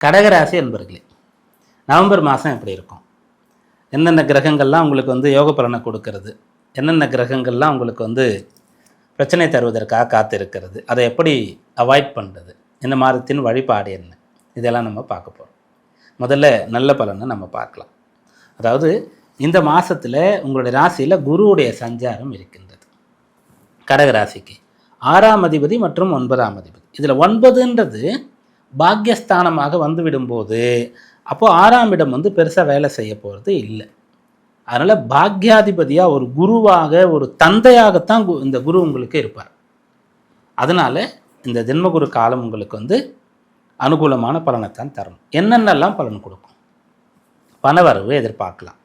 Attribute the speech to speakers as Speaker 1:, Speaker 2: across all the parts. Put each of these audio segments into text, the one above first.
Speaker 1: கடகராசி என்பர்களே நவம்பர் மாதம் எப்படி இருக்கும். என்னென்ன கிரகங்கள்லாம் உங்களுக்கு வந்து யோக பலனை கொடுக்கறது என்னென்ன கிரகங்கள்லாம் உங்களுக்கு வந்து பிரச்சனை தருவதற்காக காத்து இருக்கிறது அதை எப்படி அவாய்ட் பண்ணுறது இந்த மாதத்தின் வழிபாடு என்ன இதெல்லாம் நம்ம பார்க்க போகிறோம் முதல்ல நல்ல பலனை நம்ம பார்க்கலாம். அதாவது இந்த மாதத்தில் உங்களுடைய ராசியில் குருவுடைய சஞ்சாரம் இருக்கின்றது. கடக ராசிக்கு ஆறாம் அதிபதி மற்றும் ஒன்பதாம் அதிபதி. இதில் ஒன்பதுன்றது பாக்கியஸ்தானமாக வந்து விடும்போது அப்போது ஆறாம் இடம் வந்து பெருசாக வேலை செய்ய போகிறது இல்லை. அதனால் பாக்யாதிபதியாக ஒரு குருவாக ஒரு தந்தையாகத்தான் கு- இந்த குரு உங்களுக்கு இருப்பார். அதனால் இந்த ஜென்மகுரு காலம் உங்களுக்கு வந்து அனுகூலமான பலனைத்தான் தரும். என்னென்னலாம் பலன் கொடுக்கும்? பணவரவு எதிர்பார்க்கலாம்.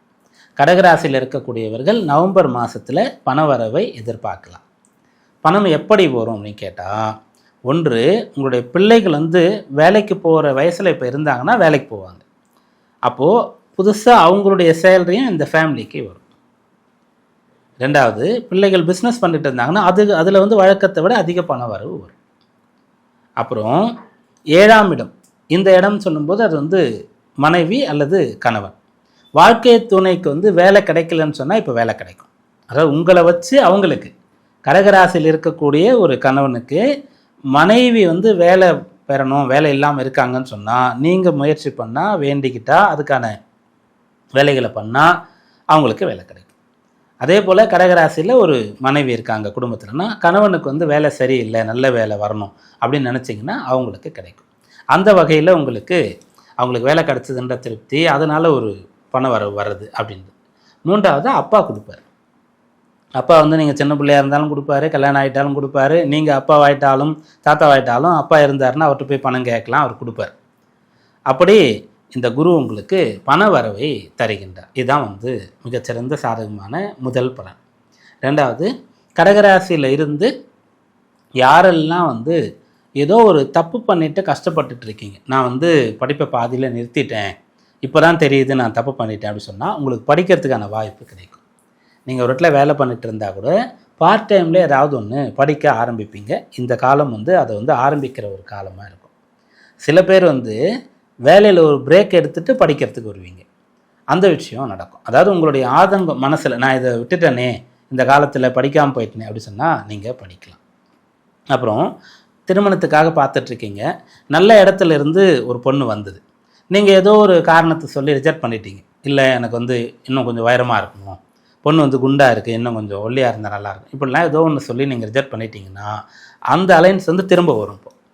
Speaker 1: கடகராசியில் இருக்கக்கூடியவர்கள் நவம்பர் மாதத்தில் பணவரவை எதிர்பார்க்கலாம். பணம் எப்படி வரும் அப்படின்னு கேட்டால் ஒன்று உங்களுடைய பிள்ளைகள் வந்து வேலைக்கு போகிற வயசில் இப்போ இருந்தாங்கன்னா வேலைக்கு போவாங்க. அப்போது புதுசாக அவங்களுடைய சேலரியும் இந்த ஃபேமிலிக்கு வரும். ரெண்டாவது பிள்ளைகள் பிஸ்னஸ் பண்ணிட்டு இருந்தாங்கன்னா அது அதில் வந்து வழக்கத்தை விட அதிக பண வரவு வரும். அப்புறம் ஏழாம் இடம். இந்த இடம் சொல்லும்போது அது வந்து மனைவி அல்லது கணவன். வாழ்க்கை துணைக்கு வந்து வேலை கிடைக்கலன்னு சொன்னால் இப்போ வேலை கிடைக்கும். அதாவது உங்களை வச்சு அவங்களுக்கு கடகராசியில் இருக்கக்கூடிய ஒரு கணவனுக்கு மனைவி வந்து வேலை பெறணும் வேலை இல்லாமல் இருக்காங்கன்னு சொன்னால் நீங்கள் முயற்சி பண்ணால் வேண்டிக்கிட்டா அதுக்கான வேலைகளை பண்ணால் அவங்களுக்கு வேலை கிடைக்கும். அதே போல் கடகராசியில் ஒரு மனைவி இருக்காங்க குடும்பத்தில்னா கணவனுக்கு வந்து வேலை சரியில்லை நல்ல வேலை வரணும் அப்படின்னு நினச்சிங்கன்னா அவங்களுக்கு கிடைக்கும். அந்த வகையில் உங்களுக்கு அவங்களுக்கு வேலை கிடச்சதுன்ற திருப்தி அதனால் ஒரு பண வரவு வர்றது அப்படின்னு மூன்றாவது அப்பா கொடுப்பார். அப்பா வந்து நீங்கள் சின்ன பிள்ளையா இருந்தாலும் கொடுப்பாரு கல்யாணம் ஆகிட்டாலும் கொடுப்பாரு. நீங்கள் அப்பாவாயிட்டாலும் தாத்தாவாயிட்டாலும் அப்பா இருந்தாருன்னா அவர்கிட்ட போய் பணம் கேட்கலாம் அவர் கொடுப்பார். அப்படி இந்த குரு உங்களுக்கு பண வரவை தருகின்றார். இதுதான் வந்து மிகச்சிறந்த சாதகமான முதல் பலன். ரெண்டாவது கடகராசியில் இருந்து யாரெல்லாம் வந்து ஏதோ ஒரு தப்பு பண்ணிட்டு கஷ்டப்பட்டுட்டு இருக்கீங்க. நான் வந்து படிப்பை பாதியில் நிறுத்திட்டேன். இப்போ தான் தெரியுது நான் தப்பு பண்ணிட்டேன் அப்படின்னு சொன்னால் உங்களுக்கு படிக்கிறதுக்கான வாய்ப்பு கிடைக்கும். நீங்கள் ஒரு இடத்துல வேலை பண்ணிட்டு இருந்தால் கூட பார்ட் டைமில் ஏதாவது ஒன்று படிக்க ஆரம்பிப்பீங்க. இந்த காலம் வந்து அதை வந்து ஆரம்பிக்கிற ஒரு காலமாக இருக்கும். சில பேர் வந்து வேலையில் ஒரு பிரேக் எடுத்துகிட்டு படிக்கிறதுக்கு வருவீங்க. அந்த விஷயம் நடக்கும். அதாவது உங்களுடைய ஆதங்கம் மனசில் நான் இதை விட்டுட்டேனே இந்த காலத்தில் படிக்காமல் போயிட்டேனே அப்படி சொன்னால் நீங்கள் படிக்கலாம். அப்புறம் திருமணத்துக்காக பார்த்துட்ருக்கீங்க நல்ல இடத்துல இருந்து ஒரு பொண்ணு வந்தது. நீங்கள் ஏதோ ஒரு காரணத்தை சொல்லி ரிஜெக்ட் பண்ணிட்டீங்க. இல்லை எனக்கு வந்து இன்னும் கொஞ்சம் உயரமாக இருக்கணும். பொண்ணு வந்து குண்டாக இருக்குது இன்னும் கொஞ்சம் ஒல்லியாக இருந்தால் நல்லாயிருக்கும் இப்படிலாம் ஏதோ ஒன்று சொல்லி நீங்கள் ரிஜெக்ட் பண்ணிட்டீங்கன்னா அந்த அலைன்ஸ் வந்து திரும்ப வரும் இப்போ.